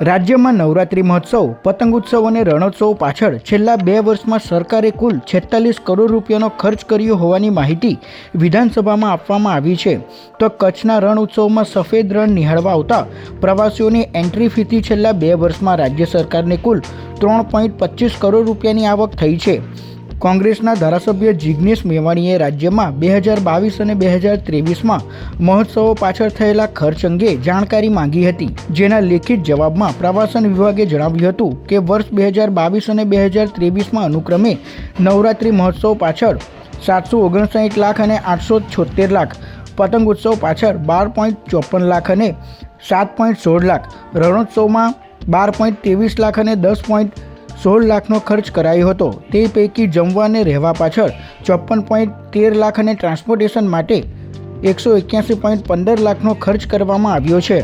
રાજ્યમાં નવરાત્રિ મહોત્સવ, પતંગ ઉત્સવ અને રણોત્સવ પાછળ છેલ્લા બે વર્ષમાં સરકારે કુલ છેતાલીસ કરોડ રૂપિયાનો ખર્ચ કર્યો હોવાની માહિતી વિધાનસભામાં આપવામાં આવી છે. તો કચ્છના રણ ઉત્સવમાં સફેદ રણ નિહાળવા આવતા પ્રવાસીઓની એન્ટ્રી ફીથી છેલ્લા બે વર્ષમાં રાજ્ય સરકારને કુલ ત્રણ પોઈન્ટ પચીસ કરોડ રૂપિયાની આવક થઈ છે. કોંગ્રેસના ધારાસભ્ય જિગ્નેશ મેવાણીએ રાજ્યમાં બે હજાર બાવીસ અને બે હજાર ત્રેવીસમાં મહોત્સવો પાછળ થયેલા ખર્ચ અંગે જાણકારી માંગી હતી. જેના લેખિત જવાબમાં પ્રવાસન વિભાગે જણાવ્યું હતું કે, વર્ષ બે હજાર બાવીસ અને બે હજાર ત્રેવીસમાં અનુક્રમે નવરાત્રિ મહોત્સવ પાછળ સાતસો ઓગણસાઠ લાખ અને આઠસો છોતેર લાખ, પતંગ ઉત્સવ પાછળ બાર પોઈન્ટ ચોપન લાખ અને સાત પોઈન્ટ સોળ લાખ, રણોત્સવમાં બાર પોઈન્ટ ત્રેવીસ લાખ અને દસ પોઈન્ટ સોળ લાખનો ખર્ચ કરાયો હતો. તે પૈકી જમવા અને રહેવા પાછળ ચોપન પોઈન્ટ તેર લાખ અને ટ્રાન્સપોર્ટેશન માટે એકસો એક્યાસી પોઈન્ટ પંદર લાખનો ખર્ચ કરવામાં આવ્યો છે.